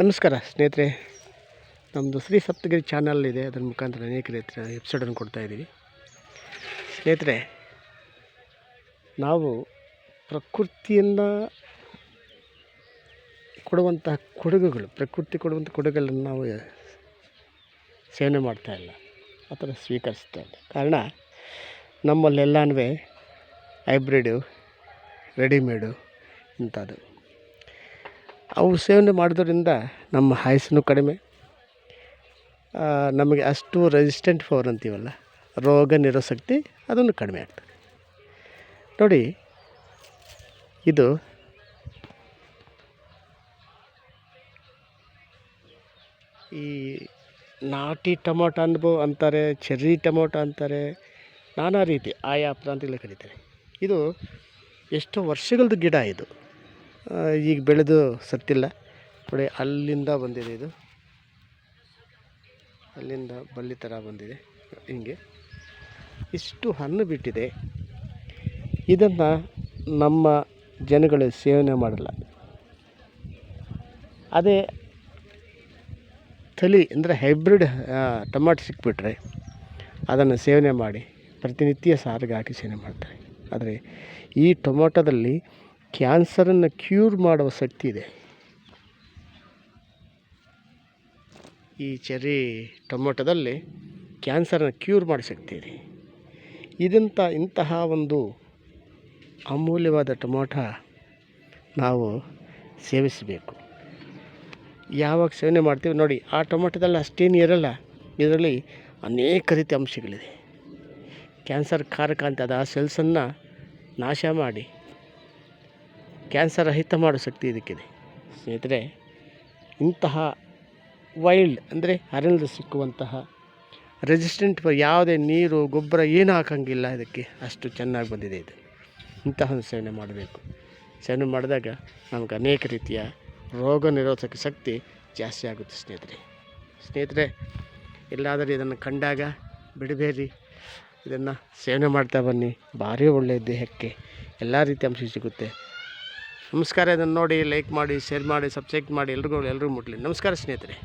ನಮಸ್ಕಾರ ಸ್ನೇಹಿತರೆ ನಮ್ಮದು ಶ್ರೀ ಸಪ್ತಗಿರಿ ಚಾನಲ್ ಇದೆ, ಅದರ ಮುಖಾಂತರ ಅನೇಕ ರೀತಿಯ ಎಪಿಸೋಡನ್ನು ಕೊಡ್ತಾ ಇದ್ದೀವಿ. ಸ್ನೇಹಿತರೆ, ನಾವು ಪ್ರಕೃತಿಯನ್ನು ಕೊಡುವಂತಹ ಕೊಡುಗೆಗಳು, ಪ್ರಕೃತಿ ಕೊಡುವಂಥ ಕೊಡುಗೆಗಳನ್ನು ನಾವು ಸೇವನೆ ಮಾಡ್ತಾ ಇಲ್ಲ, ಆ ಥರ ಸ್ವೀಕರಿಸ್ತಾ ಇಲ್ಲ. ಕಾರಣ ನಮ್ಮಲ್ಲೆಲ್ಲನೂ ಹೈಬ್ರಿಡು, ರೆಡಿಮೇಡು ಇಂಥದ್ದು. ಅವು ಸೇವನೆ ಮಾಡೋದ್ರಿಂದ ನಮ್ಮ ಆಯಸ್ಸು ಕಡಿಮೆ. ನಮಗೆ ಅಷ್ಟು ರೆಸಿಸ್ಟೆಂಟ್ ಫೋರ್ ಅಂತೀವಲ್ಲ, ರೋಗ ನಿರೋಧಶಕ್ತಿ ಅದನ್ನು ಕಡಿಮೆ ಆಗ್ತದೆ. ನೋಡಿ, ಇದು ಈ ನಾಟಿ ಟೊಮೊಟೊ ಅನ್ಬೋ ಅಂತಾರೆ, ಚೆರ್ರಿ ಟೊಮೊಟೊ ಅಂತಾರೆ, ನಾನಾ ರೀತಿ ಆಯಾ ಪ್ರಾಂತ್ಯಗಳಲ್ಲಿ ಕರೀತಾರೆ ಇದು ಎಷ್ಟೋ ವರ್ಷಗಳದ್ದು ಗಿಡ ಇದು. ಈಗ ಬೆಳೆದು ಸತ್ತಿಲ್ಲ. ನೋಡಿ, ಅಲ್ಲಿಂದ ಬಂದಿದೆ ಇದು. ಅಲ್ಲಿಂದ ಬಳ್ಳಿ ಥರ ಬಂದಿದೆ ಹಿಂಗೆ. ಇಷ್ಟು ಹಣ್ಣು ಬಿಟ್ಟಿದೆ. ಇದನ್ನು ನಮ್ಮ ಜನಗಳು ಸೇವನೆ ಮಾಡಲ್ಲ. ಅದೇ ತಳಿ ಅಂದರೆ ಹೈಬ್ರಿಡ್ ಟೊಮಾಟೊ ಸಿಕ್ಬಿಟ್ರೆ ಅದನ್ನು ಸೇವನೆ ಮಾಡಿ ಪ್ರತಿನಿತ್ಯ ಸಾರಿಗೆ ಹಾಕಿ ಸೇವನೆ ಮಾಡ್ತಾರೆ. ಆದರೆ ಈ ಟೊಮೊಟೊದಲ್ಲಿ ಕ್ಯಾನ್ಸರನ್ನು ಕ್ಯೂರ್ ಮಾಡುವ ಶಕ್ತಿ ಇದೆ. ಈ ಚೆರ್ರಿ ಟೊಮೊಟೊದಲ್ಲಿ ಕ್ಯಾನ್ಸರನ್ನು ಕ್ಯೂರ್ ಮಾಡೋ ಶಕ್ತಿ ಇದೆ. ಇದಂಥ ಇಂತಹ ಒಂದು ಅಮೂಲ್ಯವಾದ ಟೊಮೊಟೊ ನಾವು ಸೇವಿಸಬೇಕು. ಯಾವಾಗ ಸೇವನೆ ಮಾಡ್ತೀವಿ ನೋಡಿ, ಆ ಟೊಮೊಟೊದಲ್ಲಿ ಅಷ್ಟೇನು ಇರಲ್ಲ. ಇದರಲ್ಲಿ ಅನೇಕ ರೀತಿಯ ಅಂಶಗಳಿದೆ. ಕ್ಯಾನ್ಸರ್ ಕಾರಕ ಅಂತ ಅದು ಆ ಸೆಲ್ಸನ್ನು ನಾಶ ಮಾಡಿ ಕ್ಯಾನ್ಸರ್ ರಹಿತ ಮಾಡೋ ಶಕ್ತಿ ಇದಕ್ಕಿದೆ. ಸ್ನೇಹಿತರೆ, ಇಂತಹ ವೈಲ್ಡ್ ಅಂದರೆ ಅರಣ್ಯದಲ್ಲಿ ಸಿಕ್ಕುವಂತಹ ರೆಸಿಸ್ಟೆಂಟ್ ಯಾವುದೇ ನೀರು, ಗೊಬ್ಬರ ಏನು ಹಾಕಂಗಿಲ್ಲ ಇದಕ್ಕೆ. ಅಷ್ಟು ಚೆನ್ನಾಗಿ ಬಂದಿದೆ ಇದು. ಇಂತಹ ಸೇವನೆ ಮಾಡಬೇಕು. ಸೇವನೆ ಮಾಡಿದಾಗ ನಮಗೆ ಅನೇಕ ರೀತಿಯ ರೋಗ ನಿರೋಧಕ ಶಕ್ತಿ ಜಾಸ್ತಿ ಆಗುತ್ತೆ ಸ್ನೇಹಿತರೆ. ಸ್ನೇಹಿತರೆ, ಎಲ್ಲಾದರೂ ಇದನ್ನು ಕಂಡಾಗ ಬಿಡಬೇಡಿ. ಇದನ್ನು ಸೇವನೆ ಮಾಡ್ತಾ ಬನ್ನಿ. ಭಾರಿ ಒಳ್ಳೆಯ ದೇಹಕ್ಕೆ ಎಲ್ಲ ರೀತಿಯ ಅಂಶ ಸಿಗುತ್ತೆ. ನಮಸ್ಕಾರ ಇದನ್ನು ನೋಡಿ ಲೈಕ್ ಮಾಡಿ ಶೇರ್ ಮಾಡಿ ಸಬ್ಸ್ಕ್ರೈಬ್ ಮಾಡಿ ಎಲ್ರಿಗೂ ಎಲ್ಲರೂ ಮುಟ್ಲಿ. ನಮಸ್ಕಾರ ಸ್ನೇಹಿತರೆ.